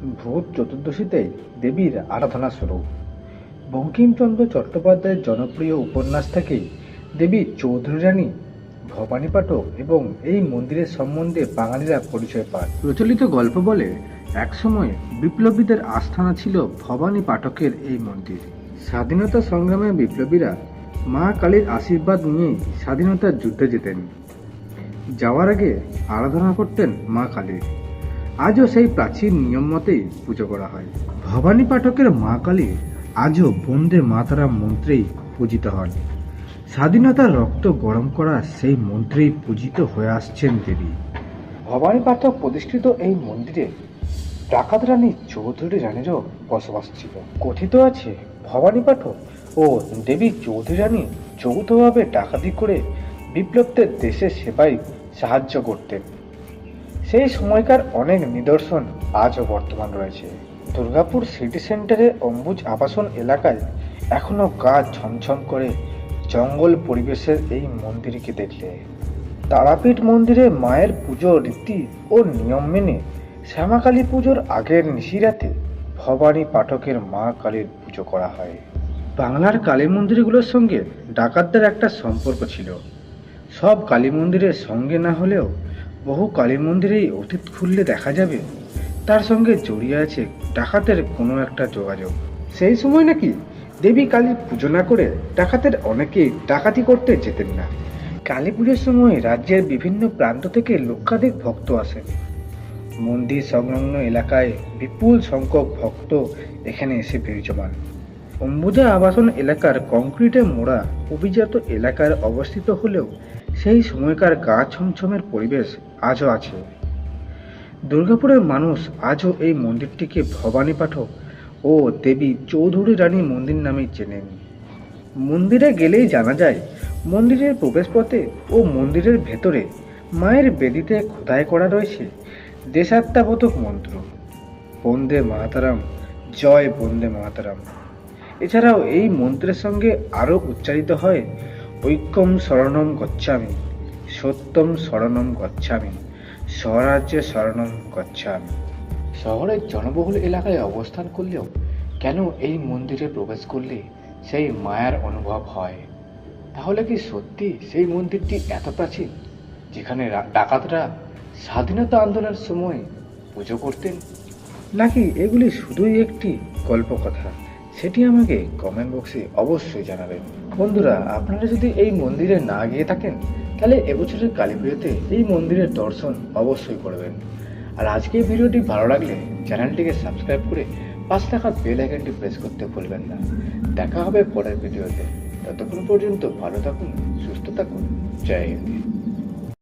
ভূত চতুর্দশীতে দেবীর আরাধনা শুরু বঙ্কিমচন্দ্র চট্টোপাধ্যায়ের জনপ্রিয় উপন্যাস থেকে দেবী চৌধুরী রানী ভবানী পাঠক এবং এই মন্দিরের সম্বন্ধে বাঙালিরা পরিচয় পায়। প্রচলিত গল্প বলে, একসময় বিপ্লবীদের আস্থানা ছিল ভবানী পাঠকের এই মন্দির। স্বাধীনতা সংগ্রামে বিপ্লবীরা মা কালীর আশীর্বাদ নিয়েই স্বাধীনতার যুদ্ধে যেতেন। যাওয়ার আগে আরাধনা করতেন মা কালীর। আজও সেই প্রাচীন নিয়ম মতেই পুজো করা হয়। ভবানী পাঠকের মা কালী আজও বন্দে মাতারাম মন্ত্রেই পূজিত হন। স্বাধীনতার রক্ত গরম করা সেই মন্ত্রেই পূজিত হয়ে আসছেন দেবী। ভবানী পাঠক প্রতিষ্ঠিত এই মন্দিরে ডাকাত রানী চৌধুরী রানীরও বসবাস ছিল। কথিত আছে, ভবানী পাঠক ও দেবী চৌধুরী রানী যৌথভাবে ডাকাতি করে বিপ্লবদের দেশের সেবায় সাহায্য করতেন। সেই সময়কার অনেক নিদর্শন আজও বর্তমান রয়েছে। দুর্গাপুর সিটি সেন্টারে অম্বুজ আবাসন এলাকায় এখনও গা ছমছম করে জঙ্গল পরিবেশের এই মন্দিরকে দেখলে। তারাপীঠ মন্দিরে মায়ের পুজো রীতি ও নিয়ম মেনে শ্যামাকালী পুজোর আগের নিশিরাতে ভবানী পাঠকের মা কালীর পুজো করা হয়। বাংলার কালী মন্দিরগুলোর সঙ্গে ডাকাতদের একটা সম্পর্ক ছিল। সব কালী মন্দিরের সঙ্গে না হলেও বহু কালী মন্দিরেই অতীত খুললে দেখা যাবে। তার সঙ্গে জড়িয়ে আছে ডাকাতের কোনো একটা যোগাযোগ। সেই সময় নাকি দেবী কালীর পুজো না করে ডাকাতের অনেকেই ডাকাতি করতে যেতেন না। কালী পুজোর সময় রাজ্যের বিভিন্ন প্রান্ত থেকে লক্ষাধিক ভক্ত আসেন। মন্দির সংলগ্ন এলাকায় বিপুল সংখ্যক ভক্ত এখানে এসে ভিড় জমান অম্বুজা আবাসন এলাকার কংক্রিটে মোড়া অভিজাত এলাকার অবস্থিত হলেও সেই সময়কার গা ছমছমের পরিবেশ আজও আছে। দুর্গাপুরের মানুষ আজও এই মন্দিরটিকে ভবানী পাঠক ও দেবী চৌধুরী রানী মন্দির নামেই চেনেন। মন্দিরে গেলেই জানা যায়, মন্দিরের প্রবেশপথে ও মন্দিরের ভেতরে মায়ের বেদিতে খোদাই করা রয়েছে দেশাত্মাবোধক মন্ত্র। বন্দে মাতারাম, জয় বন্দে মাতারাম। এছাড়াও এই মন্ত্রের সঙ্গে আরও উচ্চারিত হয় ঐক্যম শরণম গচ্ছামি সত্যম শরণম গচ্ছামি স্বরাজ্যে শরণম গচ্ছামি। শহরের জনবহুল এলাকায় অবস্থান করলেও কেন এই মন্দিরে প্রবেশ করলে সেই মায়ার অনুভব হয়? তাহলে কি সত্যি সেই মন্দিরটি এত প্রাচীন যেখানে ডাকাতরা স্বাধীনতা আন্দোলনের সময় পুজো করতেন? নাকি এগুলি শুধুই একটি গল্প কথা সেটি আমাকে কমেন্ট বক্সে অবশ্যই জানাবেন। বন্ধুরা, আপনারা যদি এই মন্দিরে না গিয়ে থাকেন, তাহলে এবছরের কালী পুজোতে এই মন্দিরের দর্শন অবশ্যই করবেন। আর আজকের ভিডিওটি ভালো লাগলে চ্যানেলটিকে সাবস্ক্রাইব করে পাঁচ টাকা বেল আইকনটি প্রেস করতে ভুলবেন না। দেখা হবে পরের ভিডিওতে। ততক্ষণ পর্যন্ত ভালো থাকুন, সুস্থ থাকুন। জয় হিন্দ।